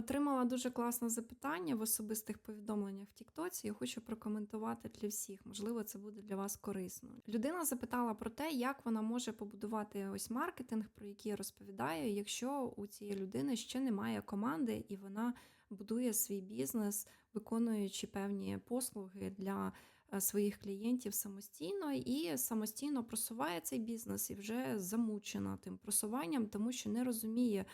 Отримала дуже класне запитання в особистих повідомленнях в Тіктоці. Я хочу прокоментувати для всіх. Можливо, це буде для вас корисно. Людина запитала про те, як вона може побудувати ось маркетинг, про який я розповідаю, якщо у цієї людини ще немає команди і вона будує свій бізнес, виконуючи певні послуги для е, своїх клієнтів самостійно і самостійно просуває цей бізнес і вже замучена тим просуванням, тому що не розуміє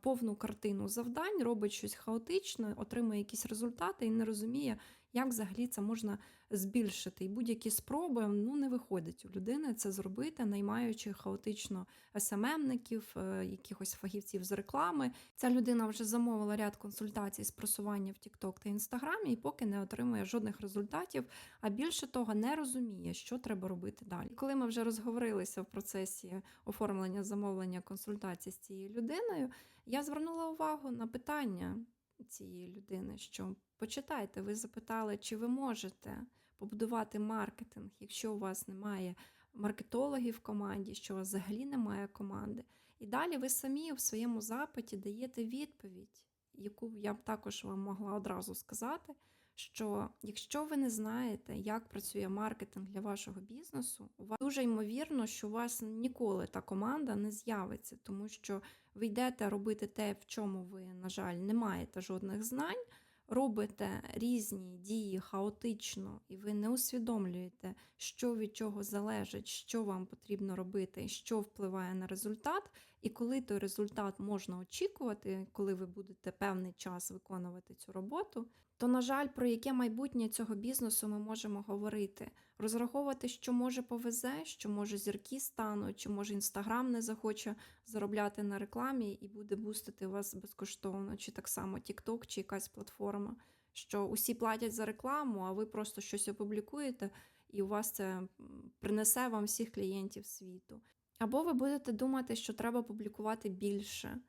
повну картину завдань, робить щось хаотично, отримує якісь результати і не розуміє, як взагалі це можна збільшити. І будь-які спроби ну, не виходять у людини це зробити, наймаючи хаотично СММників, е, якихось фахівців з реклами. Ця людина вже замовила ряд консультацій з просування в TikTok та Інстаграмі і поки не отримує жодних результатів, а більше того, не розуміє, що треба робити далі. Коли ми вже розговорилися в процесі оформлення замовлення консультацій з цією людиною, я звернула увагу на питання цієї людини, що почитайте, ви запитали, чи ви можете побудувати маркетинг, якщо у вас немає маркетологів в команді, що у вас взагалі немає команди. І далі ви самі в своєму запиті даєте відповідь, яку я б також вам могла одразу сказати. Що якщо ви не знаєте, як працює маркетинг для вашого бізнесу, у вас дуже ймовірно, що у вас ніколи та команда не з'явиться, тому що ви йдете робити те, в чому ви, на жаль, не маєте жодних знань, робите різні дії хаотично, і ви не усвідомлюєте, що від чого залежить, що вам потрібно робити, що впливає на результат, і коли той результат можна очікувати, коли ви будете певний час виконувати цю роботу. То, на жаль, про яке майбутнє цього бізнесу ми можемо говорити, розраховувати, що може повезе, що може зірки стануть, чи може інстаграм не захоче заробляти на рекламі і буде бустити вас безкоштовно, чи так само TikTok, чи якась платформа, що усі платять за рекламу, а ви просто щось опублікуєте, і у вас це принесе вам всіх клієнтів світу. Або ви будете думати, що треба публікувати більше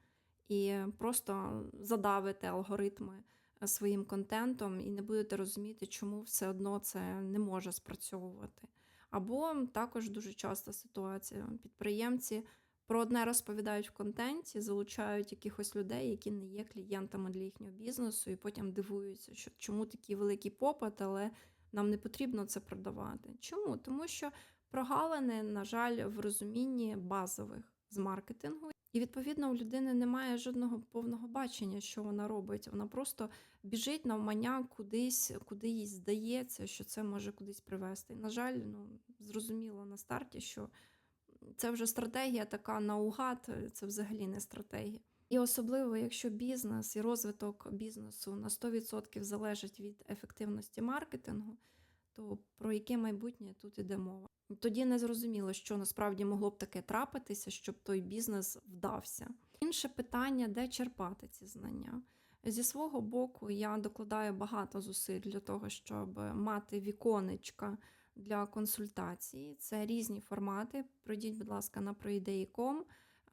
і просто задавите алгоритми е, своїм контентом і не будете розуміти, чому все одно це не може спрацьовувати. Або також дуже часта ситуація. Підприємці про одне розповідають в контенті, залучають якихось людей, які не є клієнтами для їхнього бізнесу, і потім дивуються, що чому такий великий попит, але нам не потрібно це продавати. Чому? Тому що прогалини, на жаль, в розумінні базових з маркетингу. І відповідно у людини немає жодного повного бачення, що вона робить. Вона просто біжить навмання кудись, куди їй здається, що це може кудись привести. І, на жаль, ну зрозуміло на старті, що це вже стратегія така наугад, це взагалі не стратегія. І особливо, якщо бізнес і розвиток бізнесу на 100% залежить від ефективності маркетингу, то про яке майбутнє тут іде мова? Тоді не зрозуміло, що насправді могло б таке трапитися, щоб той бізнес вдався. Інше питання, де черпати ці знання. Зі свого боку, я докладаю багато зусиль для того, щоб мати віконечка для консультацій. Це різні формати. Пройдіть, будь ласка, на proidei.com.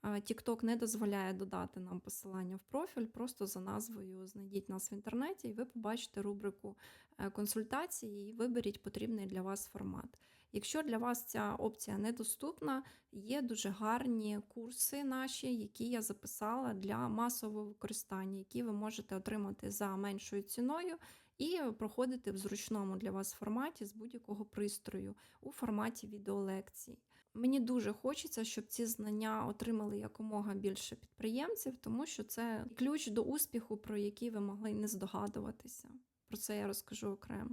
TikTok не дозволяє додати нам посилання в профіль, просто за назвою знайдіть нас в інтернеті, і ви побачите рубрику е, консультації і виберіть потрібний для вас формат. Якщо для вас ця опція недоступна, є дуже гарні курси наші, які я записала для масового використання, які ви можете отримати за меншою ціною і проходити в зручному для вас форматі з будь-якого пристрою у форматі відеолекцій. Мені дуже хочеться, щоб ці знання отримали якомога більше підприємців, тому що це ключ до успіху, про який ви могли не здогадуватися. Про це я розкажу окремо.